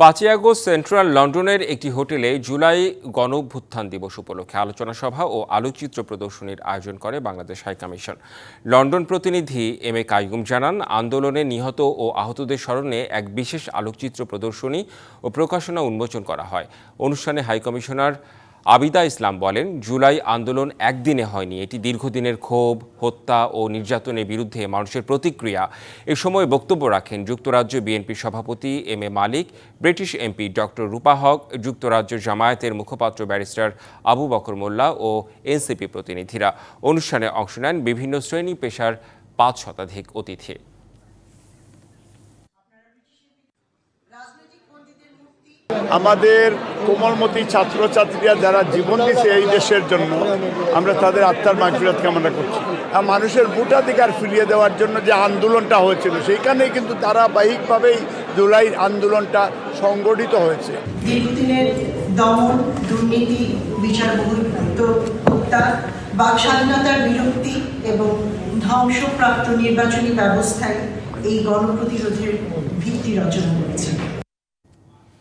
পাঁচই August central লন্ডনের একটি হোটেলে জুলাই গণভ্যুত্থান দিবস উপলক্ষে আলোচনা সভা ও আলোকচিত্র প্রদর্শনীর আয়োজন করে বাংলাদেশ হাইকমিশন লন্ডন প্রতিনিধি এম এ কাইগুম জানান, আন্দোলনে নিহত ও আহতদের স্মরণে এক বিশেষ আলোকচিত্র প্রদর্শনী ও প্রকাশনা উন্মোচন করা হয়। অনুষ্ঠানে হাইকমিশনার আবিদা ইসলাম বলেন, জুলাই আন্দোলন একদিনে হয়নি। এটি দীর্ঘদিনের ক্ষোভ, হত্যা ও নির্যাতনের বিরুদ্ধে মানুষের প্রতিক্রিয়া। এ সময় বক্তব্য রাখেন যুক্তরাজ্য বিএনপির সভাপতি M A Malik, British MP doctor Rupa Haq, যুক্তরাজ্য জামায়াতের মুখপাত্র ব্যারিস্টার আবু বকর মোল্লা ও এনসিপি প্রতিনিধিরা। অনুষ্ঠানে অংশ নেন বিভিন্ন শ্রেণি পেশার পাঁচ শতাধিক অতিথি। আমাদের কোমলমতি ছাত্রছাত্রীরা যারা জীবন দিয়েছে এই দেশের জন্য, আমরা তাদের আত্মার মাগফিরাত কামনা করছি। আর মানুষের ভোটাধিকার ফিরিয়ে দেওয়ার জন্য যে আন্দোলনটা হয়েছিল, সেইখানেই কিন্তু ধারাবাহিকভাবেই জুলাই আন্দোলনটা সংগঠিত হয়েছে। দীর্ঘদিনের দমন, দুর্নীতি বিচার বহির্ভূত হত্যা, বাক স্বাধীনতার বিরক্তি এবং ধ্বংসপ্রাপ্ত নির্বাচনী ব্যবস্থায় এই গণপ্রতিরোধের ভিত্তি রচনা করেছে।